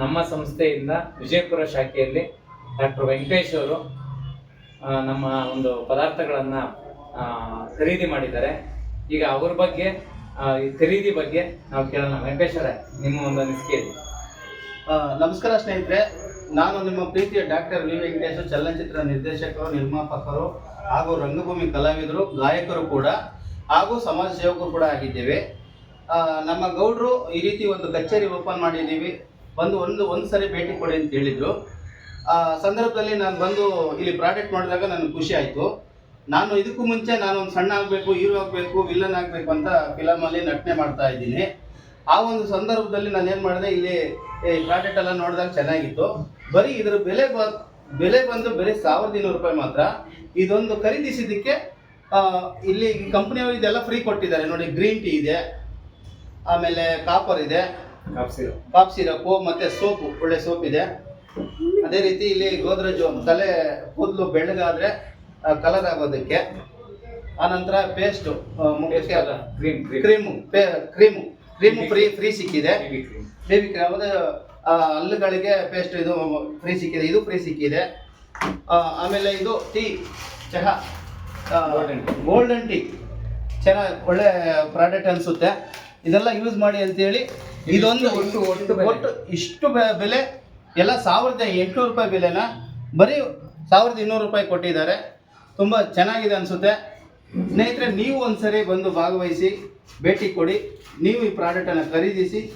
ನಮ್ಮ ಸಂಸ್ಥೆಯಿಂದ ವಿಜಯಪುರ ಶಾಖೆಯಲ್ಲಿ ಡಾಕ್ಟರ್ ವೆಂಕಟೇಶ್ ಅವರು ನಮ್ಮ ಒಂದು ಪದಾರ್ಥಗಳನ್ನು ಖರೀದಿ ಮಾಡಿದ್ದಾರೆ. ಈಗ ಅವ್ರ ಬಗ್ಗೆ ಈ ಖರೀದಿ ಬಗ್ಗೆ ನಾವು ಕೇಳೋಣ. ವೆಂಕಟೇಶ್ ಅವರೇ, ನಿಮ್ಮ ಒಂದು ಅನಿಸಿಕೆ ಇದೆ. ನಮಸ್ಕಾರ ಸ್ನೇಹಿತರೆ. ನಾನು ನಿಮ್ಮ ಪ್ರೀತಿಯ ಡಾಕ್ಟರ್ ವಿ. ವೆಂಕಟೇಶ್, ಚಲನಚಿತ್ರ ನಿರ್ದೇಶಕರು, ನಿರ್ಮಾಪಕರು ಹಾಗೂ ರಂಗಭೂಮಿ ಕಲಾವಿದರು, ಗಾಯಕರು ಕೂಡ ಹಾಗೂ ಸಮಾಜ ಸೇವಕರು ಕೂಡ ಆಗಿದ್ದೇವೆ. ನಮ್ಮ ಗೌಡರು ಈ ರೀತಿ ಒಂದು ಕಚೇರಿ ಓಪನ್ ಮಾಡಿದ್ದೀವಿ. ಬಂದು ಒಂದು ಒಂದು ಸರಿ ಭೇಟಿ ಕೊಡಿ ಅಂತ ಹೇಳಿದ್ರು. ಆ ಸಂದರ್ಭದಲ್ಲಿ ನಾನು ಬಂದು ಇಲ್ಲಿ ಪ್ರಾಡಕ್ಟ್ ಮಾಡಿದಾಗ ನನಗೆ ಖುಷಿ ಆಯಿತು. ನಾನು ಇದಕ್ಕೂ ಮುಂಚೆ ನಾನು ಒಂದು ಸಣ್ಣ ಆಗಬೇಕು, ಹೀರೋ ಆಗಬೇಕು ವಿಲ್ಲನ್ ಆಗಬೇಕು ಅಂತ ಫಿಲಮಲ್ಲಿ ನಟನೆ ಮಾಡ್ತಾ ಇದ್ದೀನಿ. ಆ ಒಂದು ಸಂದರ್ಭದಲ್ಲಿ ನಾನು ಏನು ಮಾಡಿದೆ, ಇಲ್ಲಿ ಪ್ರಾಡಕ್ಟ್ ಎಲ್ಲ ನೋಡಿದಾಗ ಚೆನ್ನಾಗಿತ್ತು. ಬರೀ ಇದರ ಬೆಲೆ ಬ, ಬೆಲೆ ಬಂದು ಬರೀ ಸಾವಿರದ ಇನ್ನೂರು ರೂಪಾಯಿ ಮಾತ್ರ. ಇದೊಂದು ಖರೀದಿಸಿದ್ದಕ್ಕೆ ಇಲ್ಲಿ ಕಂಪ್ನಿಯವರು ಇದೆಲ್ಲ ಫ್ರೀ ಕೊಟ್ಟಿದ್ದಾರೆ. ನೋಡಿ ಗ್ರೀನ್ ಟೀ ಇದೆ, ಆಮೇಲೆ ಕಾಪರ್ ಇದೆ. ಕಾಫ್ ಸಿರಪ್ಪು ಮತ್ತೆ ಸೋಪು ಒಳ್ಳೆ ಸೋಪ್ ಇದೆ. ಅದೇ ರೀತಿ ಇಲ್ಲಿ ಗೋದ್ರೇಜ್ ತಲೆ ಕೂದಲು ಬೆಳ್ಳಗಾದ್ರೆ ಕಲರ್ ಆಗೋದಕ್ಕೆ. ಆನಂತರ ಪೇಸ್ಟು ಮುಖಕ್ಕೆ cream cream cream cream free free ಸಿಕ್ಕಿದೆ. ಬೇಬಿ ಕ್ರೀಮ್ ಅದು ಹಲ್ಲುಗಳಿಗೆ ಪೇಸ್ಟ್ ಇದು ಫ್ರೀ ಸಿಕ್ಕಿದೆ ಇದು ಫ್ರೀ ಸಿಕ್ಕಿದೆ. ಆಮೇಲೆ ಇದು ಟೀ ಚಹಾ ಗೋಲ್ಡನ್ ಟೀ ಚೆನ್ನಾಗಿ ಒಳ್ಳೆ ಪ್ರಾಡಕ್ಟ್ ಅನಿಸುತ್ತೆ. ಇದೆಲ್ಲ ಯೂಸ್ ಮಾಡಿ ಅಂತೇಳಿ ಇದೊಂದು ಒಟ್ಟು- ಒಟ್ಟು. ಒಟ್ಟು ಇಷ್ಟು ಬೆ- ಬೆಲೆ ಎಲ್ಲ ಸಾವಿರದ ಎಂಟುನೂರು ರೂಪಾಯಿ ಬೆಲೆನ ಬರೀ ಸಾವಿರದ ಇನ್ನೂರು ರೂಪಾಯಿ ಕೊಟ್ಟಿದ್ದಾರೆ. ತುಂಬ ಚೆನ್ನಾಗಿದೆ ಅನಿಸುತ್ತೆ. ಸ್ನೇಹಿತರೆ ನೀವು ಒಂದ್ಸರಿ ಬಂದು ಭಾಗವಹಿಸಿ ಭೇಟಿ ಕೊಡಿ. ನೀವು ಈ ಪ್ರಾಡಕ್ಟನ್ನು ಖರೀದಿಸಿ